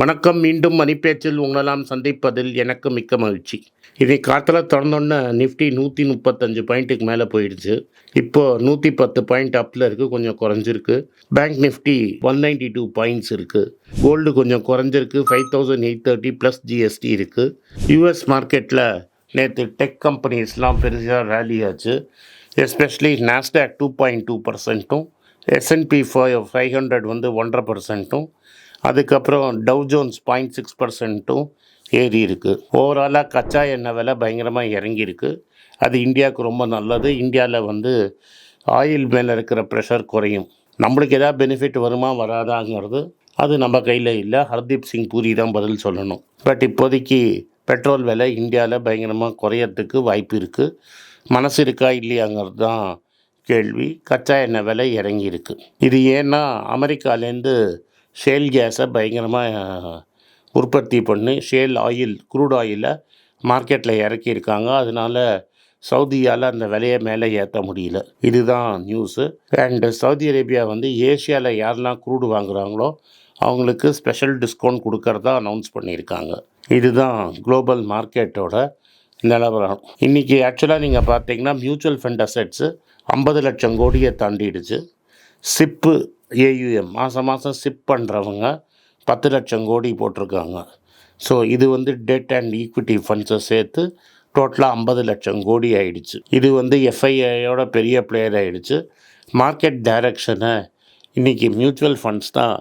வணக்கம் மீண்டும் மணிப்பேச்சில் உங்களெல்லாம் சந்திப்பதில் எனக்கு மிக்க மகிழ்ச்சி. இன்னைக்கு காத்தில் திறந்தோன்னே நிஃப்டி நூற்றி முப்பத்தஞ்சு பாயிண்ட்டுக்கு மேலே போயிடுச்சு. இப்போது நூற்றி பத்து பாயிண்ட் அப்பில் இருக்குது கொஞ்சம் குறைஞ்சிருக்கு. Bank Nifty one ninety two points இருக்குது கோல்டு கொஞ்சம் குறைஞ்சிருக்கு five thousand eight thirty plus GST இருக்குது யூஎஸ் மார்க்கெட்டில் நேற்று டெக் கம்பெனிஸ்லாம் பெருசாக ரேலி ஆச்சு. Especially Nasdaq two point two பர்சன்ட்டும் S and P five five hundred வந்து ஒன்றரை பர்சன்ட்டும் அதுக்கப்புறம் டவ் ஜோன்ஸ் பாயிண்ட் சிக்ஸ் பர்சன்ட்டும் ஏறி இருக்குது ஓவராலாக கச்சா எண்ணெய் விலை பயங்கரமாக இறங்கியிருக்கு. அது இந்தியாவுக்கு ரொம்ப நல்லது. இந்தியாவில் வந்து ஆயில் மேலே இருக்கிற ப்ரெஷர் குறையும். நம்மளுக்கு எதாவது பெனிஃபிட் வருமா வராதாங்கிறது அது நம்ம கையில் இல்லை. ஹர்தீப் சிங் பூரி தான் பதில் சொல்லணும். பட் இப்போதைக்கு பெட்ரோல் விலை இந்தியாவில் பயங்கரமாக குறையறதுக்கு வாய்ப்பு இருக்குது மனசு இருக்கா இல்லையாங்கிறது தான் கேள்வி. கச்சா எண்ணெய் விலை இறங்கியிருக்கு. இது ஏன்னா அமெரிக்காலேருந்து ஷேல் கேஸை பயங்கரமாக உற்பத்தி பண்ணி ஷேல் ஆயில் க்ரூட் ஆயிலை மார்க்கெட்டில் இறக்கியிருக்காங்க. அதனால சவுதியால் அந்த விலையை மேலே ஏற்ற முடியல. இதுதான் நியூஸு அண்டு சவுதி அரேபியா வந்து ஏஷியாவில் யாரெல்லாம் க்ரூடு வாங்குகிறாங்களோ அவங்களுக்கு ஸ்பெஷல் டிஸ்கவுண்ட் கொடுக்கறதா அனௌன்ஸ் பண்ணியிருக்காங்க. இதுதான் குளோபல் மார்க்கெட்டோட நிலவரம். இன்றைக்கி ஆக்சுவலாக நீங்கள் பார்த்தீங்கன்னா மியூச்சுவல் ஃபண்ட் அசெட்ஸு ஐம்பது லட்சம் கோடியை தாண்டிடுச்சு. சிப்பு ஏயுஎம் மாதம் மாதம் சிப் பண்ணுறவங்க பத்து லட்சம் கோடி போட்டிருக்காங்க. ஸோ இது வந்து டெட் அண்ட் ஈக்விட்டி ஃபண்ட்ஸை சேர்த்து டோட்டலாக ஐம்பது லட்சம் கோடி ஆயிடுச்சு. இது வந்து எஃப்ஐஐயோட பெரிய பிளேயர் ஆகிடுச்சு மார்க்கெட் டைரக்ஷனை இன்றைக்கி மியூச்சுவல் ஃபண்ட்ஸ் தான்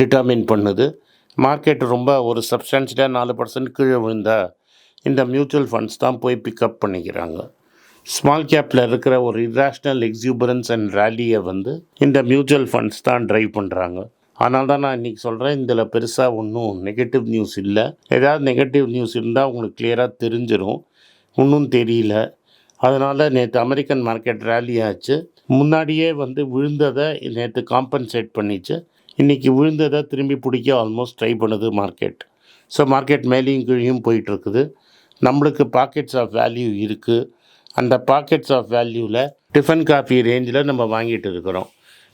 டிட்டர்மின் பண்ணுது. மார்க்கெட் ரொம்ப ஒரு சப்ஸ்டான்ஷியலாக நாலு பர்சன்ட் கீழே விழுந்தால் இந்த மியூச்சுவல் ஃபண்ட்ஸ் தான் போய் பிக்கப் பண்ணிக்கிறாங்க. ஸ்மால் கேப்பில் இருக்கிற ஒரு இராஷ்னல் எக்ஸூபரன்ஸ் அண்ட் ரேலியை வந்து இந்த மியூச்சுவல் ஃபண்ட்ஸ் தான் ட்ரைவ் பண்ணுறாங்க அதனால தான் நான் இன்றைக்கி சொல்கிறேன் இதில் பெருசாக ஒன்றும் நெகட்டிவ் நியூஸ் இல்லை. ஏதாவது நெகட்டிவ் நியூஸ் இருந்தால் உங்களுக்கு கிளியராக தெரிஞ்சிடும் ஒன்றும் தெரியல. அதனால் நேற்று அமெரிக்கன் மார்க்கெட் ரேலி ஆச்சு. முன்னாடியே வந்து விழுந்ததை நேற்று காம்பன்சேட் பண்ணிச்சு. இன்றைக்கி விழுந்ததை திரும்பி பிடிக்க ஆல்மோஸ்ட் ட்ரை பண்ணுது மார்க்கெட் ஸோ மார்க்கெட் மேலேயும் கீழேயும் போயிட்டுருக்குது நம்மளுக்கு பாக்கெட்ஸ் ஆஃப் வேல்யூ இருக்குது அந்த பாக்கெட்ஸ் ஆஃப் வேல்யூவில் டிஃபன் காஃபி ரேஞ்சில் நம்ம வாங்கிட்டு இருக்கிறோம்.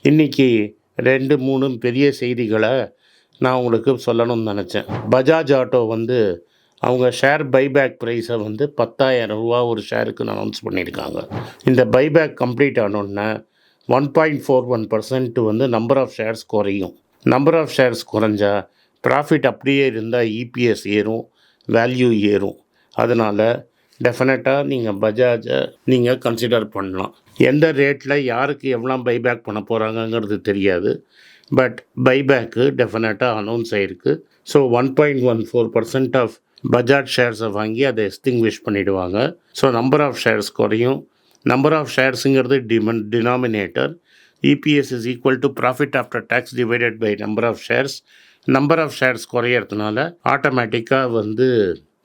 இன்றைக்கி ரெண்டு மூணு பெரிய செய்திகளை நான் உங்களுக்கு சொல்லணும்னு நினச்சேன். பஜாஜ் ஆட்டோ வந்து அவங்க ஷேர் பைபேக் ப்ரைஸை வந்து பத்தாயிரம் ரூபா ஒரு ஷேருக்கு அனௌன்ஸ் பண்ணியிருக்காங்க. இந்த பைபேக் கம்ப்ளீட் ஆனோடனே one point four one percent வந்து நம்பர் ஆஃப் ஷேர்ஸ் குறையும். நம்பர் ஆஃப் ஷேர்ஸ் குறைஞ்சா ப்ராஃபிட் அப்படியே இருந்தால் இபிஎஸ் ஏறும் வேல்யூ ஏறும். அதனால் டெஃபினட்டாக நீங்கள் பஜாஜை நீங்கள் கன்சிடர் பண்ணலாம். எந்த ரேட்டில் யாருக்கு எவ்வளோ பைபேக் பண்ண போகிறாங்கங்கிறது தெரியாது. பட் பைபேக்கு டெஃபினட்டாக அனௌன்ஸ் ஆகிருக்கு so one point one four percent of Bajaj ஷேர்ஸை வாங்கி அதை எஸ்டிங்விஷ் பண்ணிவிடுவாங்க ஸோ நம்பர் ஆஃப் ஷேர்ஸ் குறையும். நம்பர் ஆஃப் ஷேர்ஸுங்கிறது டிமன் denominator EPS is equal to profit after tax divided by number of shares number of shares குறையறதுனால ஆட்டோமேட்டிக்காக வந்து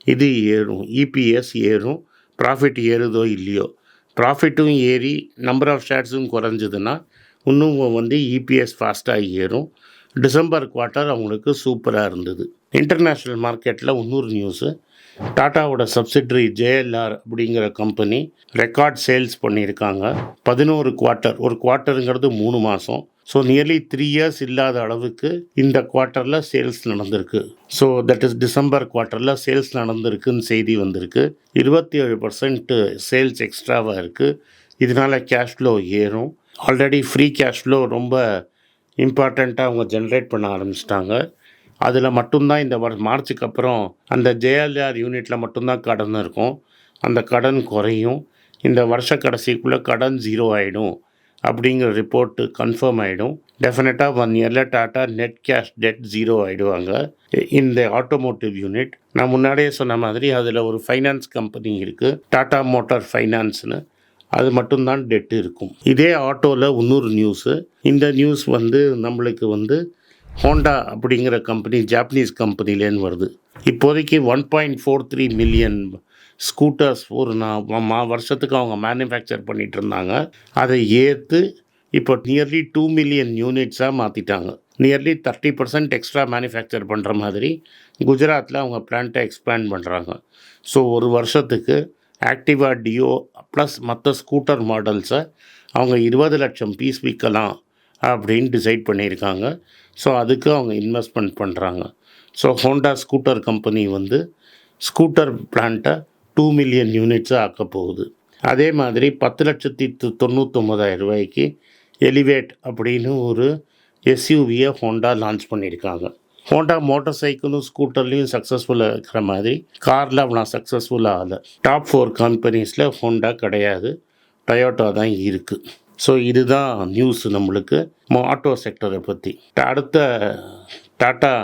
இது ஏறும் EPS ஏறும் ப்ராஃபிட் ஏறுதோ இல்லையோ. ப்ராஃபிட்டும் ஏறி நம்பர் ஆஃப் ஷேர்ஸும் குறைஞ்சதுன்னா இன்னும் வந்து இபிஎஸ் ஃபாஸ்ட்டாக ஏறும். டிசம்பர் குவார்ட்டர் அவங்களுக்கு சூப்பராக இருந்தது. இன்டர்நேஷ்னல் மார்க்கெட்டில் இன்னொரு நியூஸு டாட்டாவோட சப்சிடரி ஜேஎல்ஆர் அப்படிங்கிற கம்பெனி ரெக்கார்ட் சேல்ஸ் பண்ணியிருக்காங்க. பதினோரு குவார்ட்டர் ஒரு குவார்ட்டருங்கிறது மூணு மாதம் ஸோ நியர்லி த்ரீ இயர்ஸ் இல்லாத அளவுக்கு இந்த குவார்ட்டரில் சேல்ஸ் நடந்திருக்கு. ஸோ தட் இஸ் டிசம்பர் குவார்ட்டரில் சேல்ஸ் நடந்திருக்குன்னு செய்தி வந்திருக்கு. இருபத்தி ஏழு பர்சன்ட் சேல்ஸ் எக்ஸ்ட்ராவாக இருக்குது இதனால் கேஷ் ஃப்ளோ ஏறும். ஆல்ரெடி ஃப்ரீ கேஷ் ஃப்ளோ ரொம்ப இம்பார்ட்டண்ட்டாக அவங்க ஜென்ரேட் பண்ண ஆரம்பிச்சிட்டாங்க. அதில் மட்டும்தான் இந்த வர மார்ச்சுக்கு அப்புறம் அந்த ஜேஎல்ஆர் யூனிட்டில் மட்டும்தான் கடன் இருக்கும். அந்த கடன் குறையும். இந்த வருஷ கடைசிக்குள்ளே கடன் ஜீரோ ஆகிடும் அப்படிங்கிற ரிப்போர்ட்டு கன்ஃபார்ம் ஆகிடும் டெஃபினட்டாக ஒன் இயரில் Tata net cash debt zero ஆகிடுவாங்க இந்த ஆட்டோமோட்டிவ் யூனிட் நான் முன்னாடியே சொன்ன மாதிரி அதில் ஒரு ஃபைனான்ஸ் கம்பெனி இருக்குது டாட்டா மோட்டார் ஃபைனான்ஸ்னு அது மட்டும்தான் டெட் இருக்கும். இதே ஆட்டோவில் இன்னொரு நியூஸு இந்த நியூஸ் வந்து நம்மளுக்கு வந்து ஹோண்டா அப்படிங்கிற கம்பெனி ஜாப்பனீஸ் கம்பெனிலேருந்து வருது. இப்போதைக்கு one point four three million scooters ஒரு நான் மா வருஷத்துக்கு அவங்க மேனுஃபேக்சர் பண்ணிகிட்டு இருந்தாங்க. அதை ஏற்று இப்போ நியர்லி டூ மில்லியன் யூனிட்ஸாக மாற்றிட்டாங்க nearly thirty percent extra manufacture பண்ணுற மாதிரி குஜராத்தில் அவங்க பிளான்ட்டை எக்ஸ்பேண்ட் பண்ணுறாங்க ஸோ ஒரு வருஷத்துக்கு ஆக்டிவா டியோ ப்ளஸ் மற்ற ஸ்கூட்டர் மாடல்ஸை அவங்க இருபது லட்சம் பீஸ் விற்கலாம் அப்படின்னு டிசைட் பண்ணியிருக்காங்க. ஸோ அதுக்கு அவங்க இன்வெஸ்ட்மெண்ட் பண்ணுறாங்க ஸோ ஹோண்டா ஸ்கூட்டர் கம்பெனி வந்து ஸ்கூட்டர் பிளான்ட்டை டூ மில்லியன் யூனிட்ஸாக ஆக்க போகுது. அதே மாதிரி பத்து லட்சத்தி தொண்ணூற்றொம்பதாயிரம் ரூபாய்க்கு எலிவேட் அப்படின்னு ஒரு எஸ்யூவியை ஹோண்டா லான்ச் பண்ணியிருக்காங்க. ஹோண்டா மோட்டார் சைக்கிளும் ஸ்கூட்டர்லேயும் சக்ஸஸ்ஃபுல்லாக இருக்கிற மாதிரி காரில் அவனா சக்ஸஸ்ஃபுல்லாக ஆகலை. டாப் ஃபோர் கம்பெனிஸில் ஹோண்டா கிடையாது. டொயோட்டா தான் இருக்குது ஸோ இதுதான் நியூஸ் நம்மளுக்கு. ஆட்டோ செக்டரை பற்றி அடுத்த டாட்டா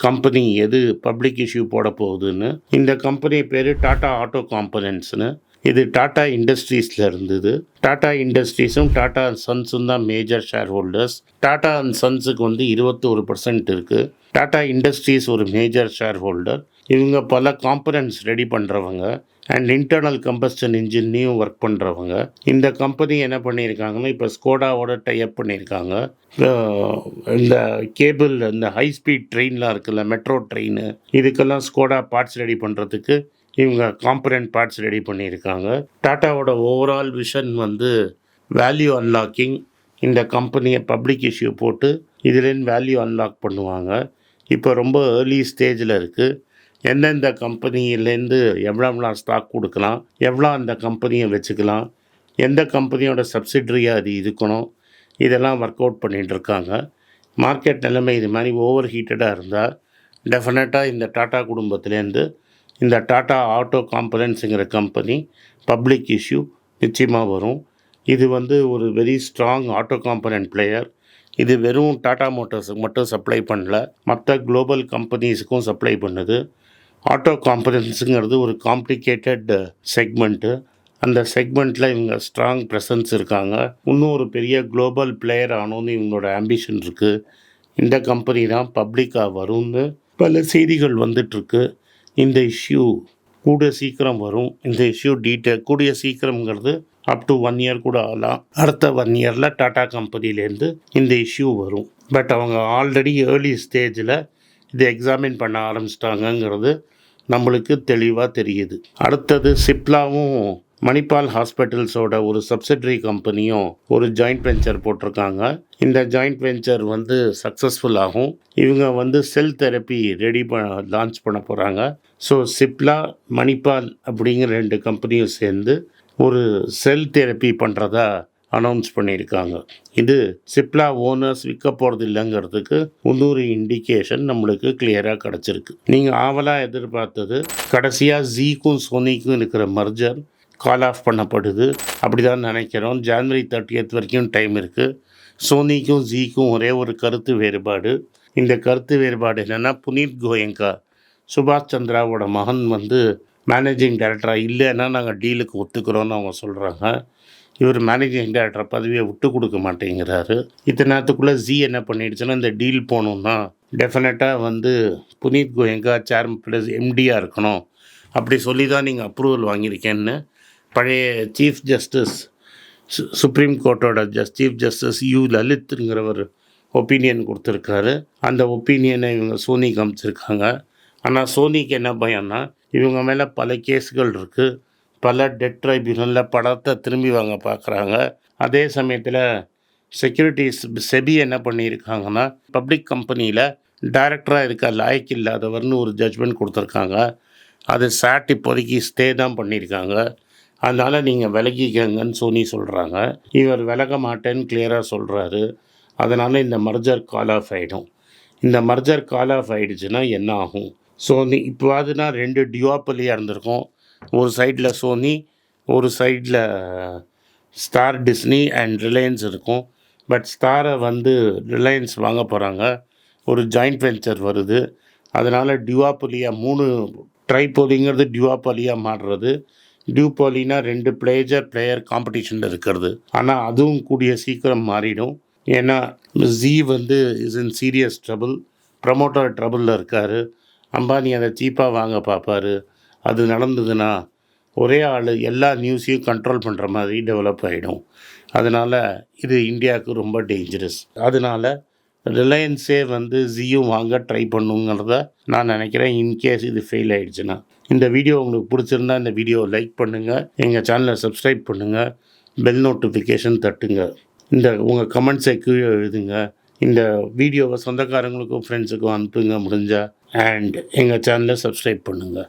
கம்பெனி எது பப்ளிக் இஷ்யூ போட போகுதுன்னு இந்த கம்பெனி பேர் டாடா ஆட்டோ காம்பனன்ட்ஸ்னு இது டாடா இண்டஸ்ட்ரீஸில் இருந்தது. டாடா இண்டஸ்ட்ரீஸும் டாடா அண்ட் சன்ஸும் தான் major shareholders Tata and சன்ஸுக்கு வந்து இருபத்தோரு பர்சன்ட் இருக்குது டாடா இண்டஸ்ட்ரீஸ் ஒரு மேஜர் ஷேர் ஹோல்டர் இவங்க பல காம்பனன்ட்ஸ் ரெடி பண்ணுறவங்க அண்ட் இன்டர்னல் கம்பஸ்டன் இன்ஜின்லையும் ஒர்க் பண்ணுறவங்க இந்த கம்பெனி என்ன பண்ணியிருக்காங்கன்னா இப்போ ஸ்கோடாவோட டைப் பண்ணியிருக்காங்க இந்த கேபிள் இந்த ஹை ஸ்பீட் ட்ரெயின்லாம் இருக்குல்ல மெட்ரோ ட்ரெயின் இதுக்கெல்லாம் ஸ்கோடா பார்ட்ஸ் ரெடி பண்ணுறதுக்கு இவங்க காம்பனன்ட் பார்ட்ஸ் ரெடி பண்ணியிருக்காங்க டாட்டாவோட ஓவரால் விஷன் வந்து வேல்யூ அன்லாக்கிங் இந்த கம்பெனியை பப்ளிக் இஷ்யூ போட்டு இதுலேருந்து வேல்யூ அன்லாக் பண்ணுவாங்க. இப்போ ரொம்ப ஏர்லி ஸ்டேஜில் இருக்குது எந்தெந்த கம்பெனியிலேருந்து எவ்வளோ எவ்வளோ ஸ்டாக் கொடுக்கலாம் எவ்வளோ அந்த கம்பெனியை வச்சுக்கலாம் எந்த கம்பெனியோட சப்சிட்ரியாக அது இருக்கணும் இதெல்லாம் ஒர்க் அவுட் பண்ணிகிட்ருக்காங்க மார்க்கெட் நிலைமை இது மாதிரி ஓவர் ஹீட்டடாக இருந்தால் டெஃபினட்டாக இந்த டாட்டா குடும்பத்துலேருந்து இந்த டாட்டா ஆட்டோ காம்பனன்ஸுங்கிற கம்பெனி பப்ளிக் இஷ்யூ நிச்சயமாக வரும். இது வந்து ஒரு very strong auto component player இது வெறும் டாடா மோட்டார்ஸுக்கு மட்டும் சப்ளை பண்ணல மற்ற குளோபல் கம்பெனிஸுக்கும் சப்ளை பண்ணுது. ஆட்டோ காம்பனன்ஸுங்கிறது ஒரு காம்ப்ளிகேட்டட் செக்மெண்ட்டு uh, அந்த செக்மெண்ட்டில் இவங்க ஸ்ட்ராங் ப்ரெசன்ஸ் இருக்காங்க. இன்னும் ஒரு பெரிய குளோபல் பிளேயர் ஆகணும்னு இவங்களோட ஆம்பிஷன் இருக்குது இந்த கம்பெனி தான் பப்ளிக்காக வரும்னு பல செய்திகள் வந்துட்டுருக்கு. இந்த இஷ்யூ கூட சீக்கிரம் வரும். இந்த இஷ்யூ டீட்டெயில் கூடிய சீக்கிரம்ங்கிறது அப் டு ஒன் இயர் கூட ஆகலாம். அடுத்த ஒன் இயரில் டாட்டா கம்பெனிலேருந்து இந்த இஷ்யூ வரும். பட் அவங்க ஆல்ரெடி ஏர்லி ஸ்டேஜில் இதை எக்ஸாமின் பண்ண ஆரம்பிச்சிட்டாங்கங்கிறது நம்மளுக்கு தெளிவாக தெரியுது. அடுத்தது சிப்லாவும் மணிப்பால் ஹாஸ்பிட்டல்ஸோட ஒரு சப்சிடரி கம்பெனியும் ஒரு ஜாயிண்ட் வெஞ்சர் போட்டிருக்காங்க. இந்த ஜாயிண்ட் வெஞ்சர் வந்து சக்ஸஸ்ஃபுல் ஆகும். இவங்க வந்து செல் தெரப்பி ரெடி ப லான்ச் பண்ண போகிறாங்க ஸோ சிப்லா மணிப்பால் அப்படிங்கிற ரெண்டு கம்பெனியும் சேர்ந்து ஒரு செல் தெரப்பி பண்ணுறதா அனௌன்ஸ் பண்ணியிருக்காங்க. இது சிப்லா ஓனர்ஸ் விற்க போகிறது இல்லைங்கிறதுக்கு முன்னூறு இண்டிகேஷன் நம்மளுக்கு கிளியராக கிடச்சிருக்கு. நீங்கள் ஆவலாக எதிர்பார்த்தது கடைசியாக ஜீக்கும் சோனிக்கும் இருக்கிற மர்ஜர் கால் ஆஃப் பண்ணப்படுது. அப்படி தான் நினைக்கிறோம். ஜான்வரி தேர்ட்டியத் வரைக்கும் டைம் இருக்குது சோனிக்கும் ஜீக்கும் ஒரே ஒரு கருத்து வேறுபாடு. இந்த கருத்து வேறுபாடு என்னென்னா புனீத் கோயங்கா சுபாஷ் சந்திராவோட மகன் வந்து மேனேஜிங் டைரக்டராக இல்லைன்னா நாங்கள் டீலுக்கு ஒத்துக்கிறோன்னு அவங்க சொல்கிறாங்க இவர் மேனேஜிங் டைரக்டர் பதவியை விட்டு கொடுக்க மாட்டேங்கிறாரு. இத்தனை நேரத்துக்குள்ளே ஜி என்ன பண்ணிடுச்சுன்னா இந்த டீல் போகணுன்னா டெஃபினட்டாக வந்து புனீத் கோயங்கா சேர் ப்ளஸ் எம்டியாக இருக்கணும். அப்படி சொல்லி தான் நீங்கள் அப்ரூவல் வாங்கியிருக்கேன்னு பழைய சீஃப் ஜஸ்டிஸ் சு- சுப்ரீம் கோர்ட்டோட ஜஸ் சீஃப் ஜஸ்டிஸ் யூ லலித்ங்கிறவர் ஒப்பீனியன் கொடுத்துருக்காரு. அந்த ஒப்பீனியனை இவங்க சோனி காமிச்சிருக்காங்க ஆனால் சோனிக்கு என்ன பயம்னா இவங்க மேலே பல கேஸ்கள் இருக்குது பல டெட் ட்ரைபியூனலில் படத்தை திரும்பி வாங்க பார்க்குறாங்க அதே சமயத்தில் செக்யூரிட்டிஸ் செபி என்ன பண்ணியிருக்காங்கன்னா பப்ளிக் கம்பெனியில் டைரக்டராக இருக்க லாய்க்கு இல்லாதவர்னு ஒரு ஜட்ஜ்மெண்ட் கொடுத்துருக்காங்க. அது சாட் இப்போதைக்கு ஸ்டே தான் பண்ணியிருக்காங்க. அதனால் நீங்கள் விலகிக்கங்கன்னு சோனி சொல்கிறாங்க இவர் விலக மாட்டேன்னு கிளியராக சொல்கிறாரு அதனால் இந்த மர்ஜர் கால் ஆஃப் ஆகிடும் இந்த மர்ஜர் கால் ஆஃப் ஆகிடுச்சுன்னா என்ன ஆகும்? ஸோ இப்போ அதுனா ரெண்டு டியோப்பலியாக இருந்திருக்கும். ஒரு சைடில் சோனி ஒரு சைடில் ஸ்டார் டிஸ்னி அண்ட் ரிலையன்ஸ் இருக்கும். பட் ஸ்டாரை வந்து ரிலையன்ஸ் வாங்க போகிறாங்க ஒரு ஜாயிண்ட் வெஞ்சர் வருது. அதனால் டியூவாப்பலியாக மூணு ட்ரைபோலிங்கிறது டியூவாப்பலியாக மாறுறது. டியூபாலினா ரெண்டு பிளேஜர் பிளேயர் காம்படிஷனில் இருக்கிறது. ஆனால் அதுவும் கூடிய சீக்கிரம் மாறிடும். ஏன்னா ஜி வந்து is in serious trouble promoter ட்ரபுளில் இருக்கார். அம்பானி அதை சீப்பாக வாங்க பார்ப்பாரு அது நடந்ததுன்னா ஒரே ஆள் எல்லா நியூஸையும் கண்ட்ரோல் பண்ணுற மாதிரி டெவலப் ஆகிடும் அதனால் இது இந்தியாவுக்கு ரொம்ப டேஞ்சரஸ் அதனால் ரிலையன்ஸே வந்து ஜியும் வாங்க ட்ரை பண்ணுங்கிறத நான் நினைக்கிறேன். இன்கேஸ் இது ஃபெயில் ஆகிடுச்சுன்னா இந்த வீடியோ உங்களுக்கு பிடிச்சிருந்தா இந்த வீடியோவை லைக் பண்ணுங்கள் எங்கள் சேனலை சப்ஸ்கிரைப் பண்ணுங்கள் பெல் நோட்டிஃபிகேஷன் தட்டுங்க. இந்த உங்கள் கமெண்ட்ஸை கீழே எழுதுங்க. இந்த வீடியோவை சொந்தக்காரங்களுக்கும் ஃப்ரெண்ட்ஸுக்கும் அனுப்புங்க முடிஞ்சால் அண்ட் எங்கள் சேனலை சப்ஸ்கிரைப் பண்ணுங்கள்